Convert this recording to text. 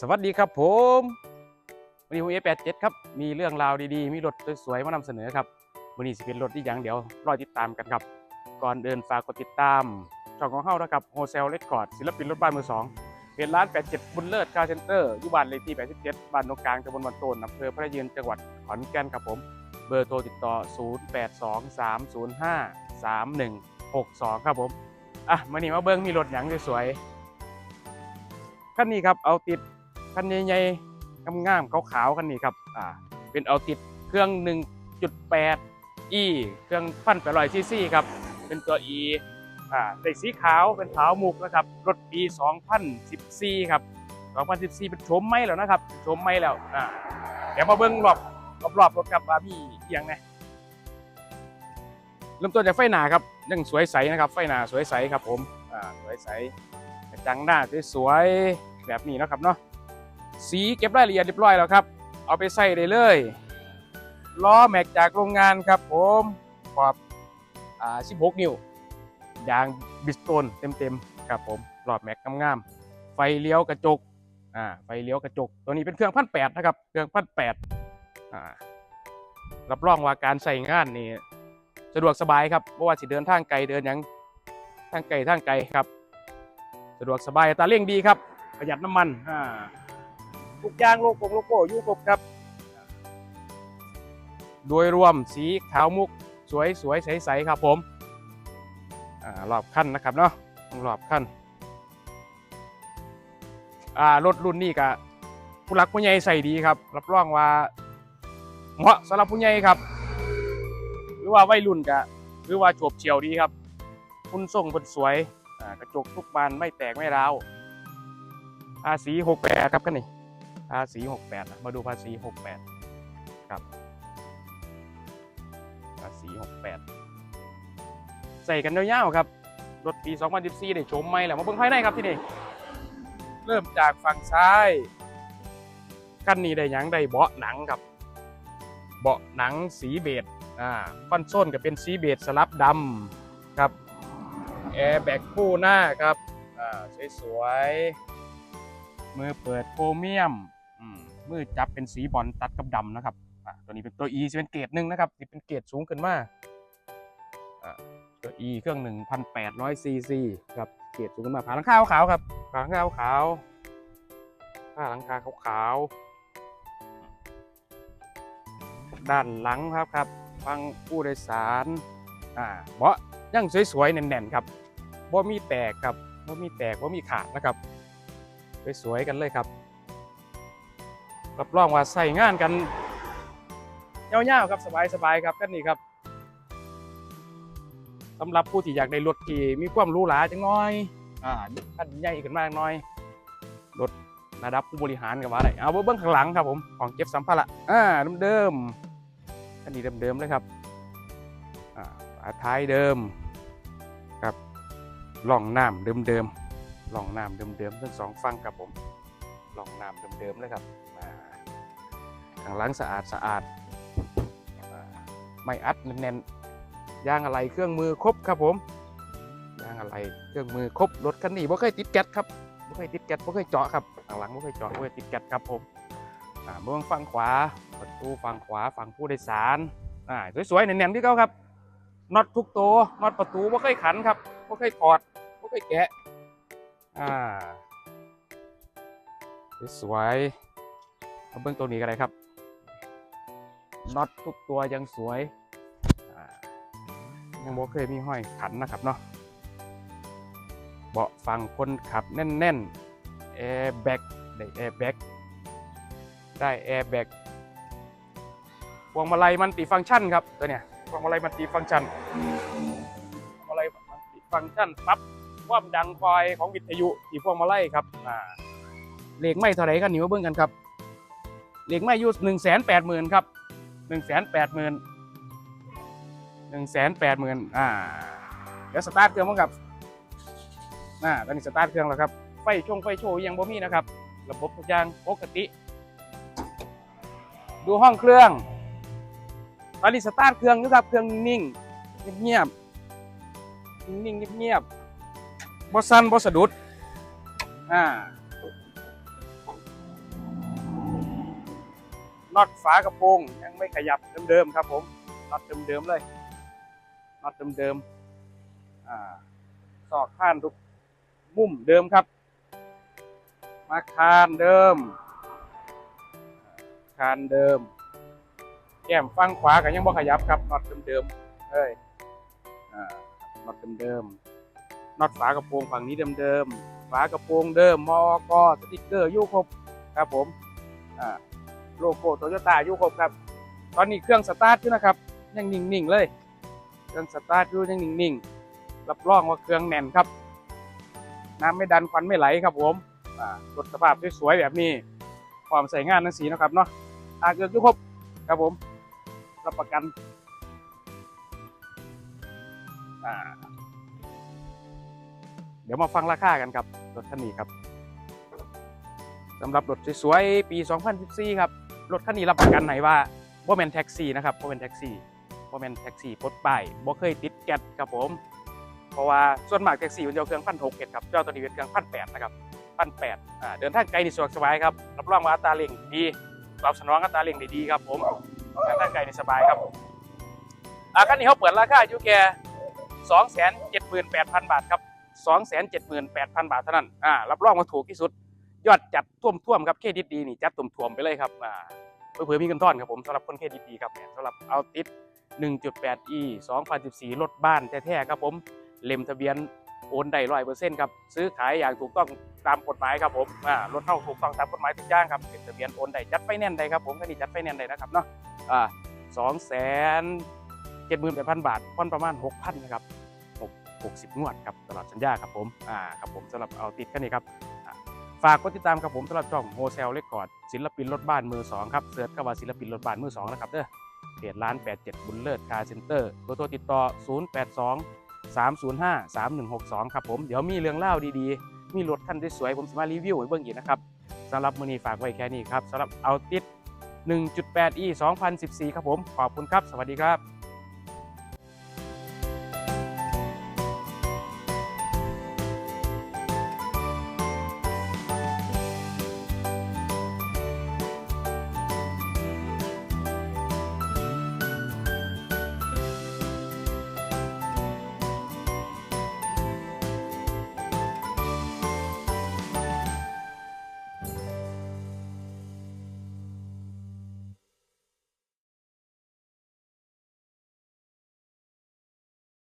สวัสดีครับผมวันนี้ผมเอแปดเจ็ดครับ มีเรื่องราวดีๆ มีรถสวยๆมานำเสนอครับวันนี้สิเป็นรถที่ยังเดี๋ยวรอติดตามกันครับ ก่อนเดินฝากกดติดตาม ช่องของเฮานะครับโฮเซลเลคคอร์ดศิลปินรถบ้านมือสองเป็นร้าน 87 บุญเลิศคาร์เซ็นเตอร์อยู่บ้านเลขที่ 87 บ้านนกกลางตำบลวันโตนอำเภอพระยืนจังหวัดขอนแก่นครับผม เบอร์โทรติดต่อ 0823053162 ครับผม อะมานี่มาเบิ้งมีรถหยังสวยๆคันนี้ครับเอาติด คันใหญ่ๆงามๆขาวๆคันนี้ครับอ่าเป็นเอาติดเครื่อง 1.8 e เครื่องพันแปดร้อยซีซีครับเป็นตัว e อ่าในสีขาวเป็นขาวมุกนะครับรถปี 2014 ครับ 2014 เป็นโฉมใหม่แล้วนะครับเป็นโฉมใหม่แล้วอ่าเดี๋ยวมาเบิ้งรอบรอบๆรถครับว่ามีเอียงไงเริ่มต้นจากไฟหนาครับยังสวยใสนะครับ ไฟหนาสวยใสครับผมอ่าสวยใสกระจังหน้าสวยๆแบบนี้นะครับเนาะ สีเก็บรายละเอียดเรียบร้อยแล้วครับ เอาไปใส่ได้เลยล้อแม็กจากโรงงานครับผมขอบอ่า16 นิ้วยางบิสโตนเต็มๆครับผมรอบแม็กงามๆไฟเลี้ยวกระจกอ่าไฟเลี้ยวกระจก ตัวนี้เป็นเครื่องพันแปดนะครับเครื่องพันแปดอ่ารับรองว่าการใส่งานนี่สะดวกสบายครับเพราะว่าสิเดินทางไกลเดินยังทางไกลทางไกลครับ สะดวกสบายตาเร่งดีครับ ประหยัดน้ำมันอ่า ทุกอย่างโลโก้โลโก้อยุ่ครบครับ โดยรวมสีขาวมุกสวยสวยใสๆครับผมอ่ารอบขั้นนะครับเนาะรอบขั้นรถรุ่นนี้ก็ผู้หลักผู้ใหญ่ใส่ดีครับ รับรองว่าเหมาะสำหรับผู้ใหญ่ครับ หรือว่าวัยรุ่นก็หรือว่าโฉบเฉียวดีครับ คุณส่งเป็นสวยกระจกทุกบานไม่แตกไม่ร้าวภาษี68ครับกันนี่ ภาษี 68นะมาดูภาษี 68ครับภาษี 68 ใส่กันยาวๆครับ รถปี 2014ได้ชมไหมแหละมาเบิ่งภายในครับที่นี่ เริ่มจากฝั่งซ้ายคันนี้ได้หยังได้เบาะหนังครับ เบาะหนังสีเบจอ่าคอนโซลก็เป็นสีเบจสลับดำครับแอร์แบกคู่หน้าครับอ่าสวยๆมือเปิดโครเมียม มือจับเป็นสีบอลตัดกับดำนะครับตัวนี้เป็นตัว E จะเป็นเกรดหนึ่งนะครับที่เป็นเกรดสูงขึ้นมาอ่าตัว E เครื่อง1,800ซีซีครับเกียรสูงขึ้นมาผาหลังคาขาวครับผาหลังคาขาวผ้าหลังคาขาวด้านหลังครับครับฟังผู้โดยสารอ่าเบาะยังสวยๆแน่นๆครับบ่มีแตกครับบ่มีแตกบ่มีขาดนะครับสวยๆกันเลยครับ รับรองว่าใส่งานกันยาวๆครับสบายๆครับกันนี้ครับสำหรับผู้ที่อยากได้รถที่มีความหรูหราจังน้อยอ่าคันใหญ่ขึ้นมากน้อยรถระดับผู้บริหารกับว่าอะไรเอาเบื้องข้างหลังครับผมของเก็บสัมภาระอ่าเดิมๆคันนี้เดิมๆเลยครับอ่าฝาท้ายเดิมครับล่องน้ำเดิมๆล่องน้ำเดิมๆทั้งสองฝั่งครับผม ลองน้ำเดิมๆเลยครับอ่าข้างหลังสะอาดสะอาดไม่อัดแน่นๆยางอะไรเครื่องมือครบครับผมยางอะไรเครื่องมือครบรถคันนี้บ่เคยติดแก๊สครับบ่เคยติดแก๊สบ่เคยเจาะครับข้างหลังบ่เคยเจาะบ่เคยติดแก๊สครับผมอ่าเบื้องฝั่งขวาประตูฝั่งขวาฝั่งผู้โดยสารอ่าสวยๆแน่นๆที่เขาครับน็อตทุกตัวน็อตประตูบ่เคยขันครับบ่เคยถอดบ่เคยแกะอ่า สวยเอาเบื้องตัวนี้กันเลยครับน็อตทุกตัวยังสวยยังบอเคยมีห้อยขันนะครับเนาะเบาะฝั่งคนขับแน่นๆแอร์แบ็กได้แอร์แบ็กได้แอร์แบ็กพวงมาลัยมันติฟังก์ชันครับตัวเนี้ยพวงมาลัยมันติฟังก์ชันพวงมาลัยมันติฟังก์ชันปรับความดังไฟของวิทยุที่พวงมาลัยครับอ่า เลขไม่เท่าไรกันนี่าเบิ่งกันครับเลขไม่อยู่หนึ่งแสนแปดหมื่นครับหนึ่งแสนแปดหมื่นหนึ่งแสนแปดหมื่นอ่าเดี๋ยวสตาร์ทเครื่องมั้งครับอ่าตอนนี้สตาร์ทเครื่องแล้วครับไฟช่วงไฟโชว์ยังบ่มีนะครับ ระบบทุกอย่างปกติ ดูห้องเครื่องตอนนี้สตาร์ทเครื่องนะครับเครื่องนิ่งเงียบนิ่งเงียบๆบ่สั่นบ่สะดุดอ่า น็อตฝากระโปรงยังไม่ขยับเดิมๆครับผมน็อตเดิมๆเลยน็อตเดิมๆอ่าซอกข้านทุกมุมเดิมครับ มาคานเดิม คานเดิม แก้มฝั่งขวาก็ยังบ่ขยับครับน็อตเดิมๆเอ้ยน็อตเดิมๆน็อตฝากระโปรงฝั่งนี้เดิมๆฝากระโปรงเดิมมอกสติกเกอร์อยู่ครบครับผมอ่า โลโก้โตโยต้าอยู่ครบครับ ตอนนี้เครื่องสตาร์ทอยู่นะครับยังนิ่งๆเลย เครื่องสตาร์ทอยู่ยังนิ่งๆรับรองว่าเครื่องแน่นครับ น้ำไม่ดันควันไม่ไหลครับผมรถสภาพสวยๆแบบนี้ความใส่งานทั้งสีนะครับเนาะอาเกือกอยู่ครบครับผม รับประกันเดี๋ยวมาฟังราคากันครับรถคันนี้ครับสำหรับรถสวยๆปี 2014 ครับ รถคันนี้รับประกันไหนว่าบ่แมนแท็กซี่นะครับบ่แมนแท็กซี่บ่แมนแท็กซี่ปลดป้ายบ่เคยติดแก๊สครับผม เพราะว่าส่วนมากแท็กซี่มันจะเอาเครื่องพันหกเ็ดครับเจ้าตัวนี้เป็นเครื่องพันแปดนะครับพันแปดเดินทางไกลนี่สะดวกสบายครับรับรองว่าอัตราเร่งดีตอบสนองอัตราเร่งได้ดีครับผมเดินทางไกลนี่สบายครับอ่าคันนี้เขาเปิดราคาอยู่แค่สองแสนเจ็ดหมื่นแปดพันบาทครับสองแสนเจ็ดหมื่นแปดพันบาทเท่านั้นอ่ารับรองว่าถูกที่สุด ยอดจัดท่วมท่วมครับเครดิตดีนี่จัดท่วมท่วมไปเลยครับอ่าเผื่อๆมีเงินทอนครับผมสำหรับคนเครดิตดีครับเนี่ยสำหรับเอาติด 1.8e 2014รถบ้านแท้ๆครับผมเล่มทะเบียนโอนได้ร้อยเปอร์เซ็นต์ครับซื้อขายอย่างถูกต้องตามกฎหมายครับผมอ่ารถเข้าถูกต้องตามกฎหมายทุกอย่างครับเล่มทะเบียนโอนได้จัดไฟแนนซ์ได้ครับผมคันนี้จัดไฟแนนซ์ได้นะครับเนาะอ่าสองแสนเจ็ดหมื่นแปดพันบาทผ่อนประมาณหกพันนะครับหกหกสิบงวดครับตลอดสัญญาครับผมอ่าครับผมสำหรับเอาติดคันนี้ครับ ฝากกดติดตามครับผมสำหรับช่องโฮเซลเลคคอร์ดศิลปินรถบ้านมือสองครับเสิร์ชเข้าว่าศิลปินรถบ้านมือสองนะครับเด้อเพจร้าน 87 บุญเลิศคาร์เซ็นเตอร์เบอร์โทรติดต่อ 082 305 3162 ครับผม เดี๋ยวมีเรื่องเล่าดีๆ มีรถคันสวยๆผมจะมารีวิวให้เบิ่งอีกนะครับสำหรับมือนี้ฝากไว้แค่นี้ครับสำหรับเอาติด 1.8e 2014 ครับผม ขอบคุณครับ สวัสดีครับ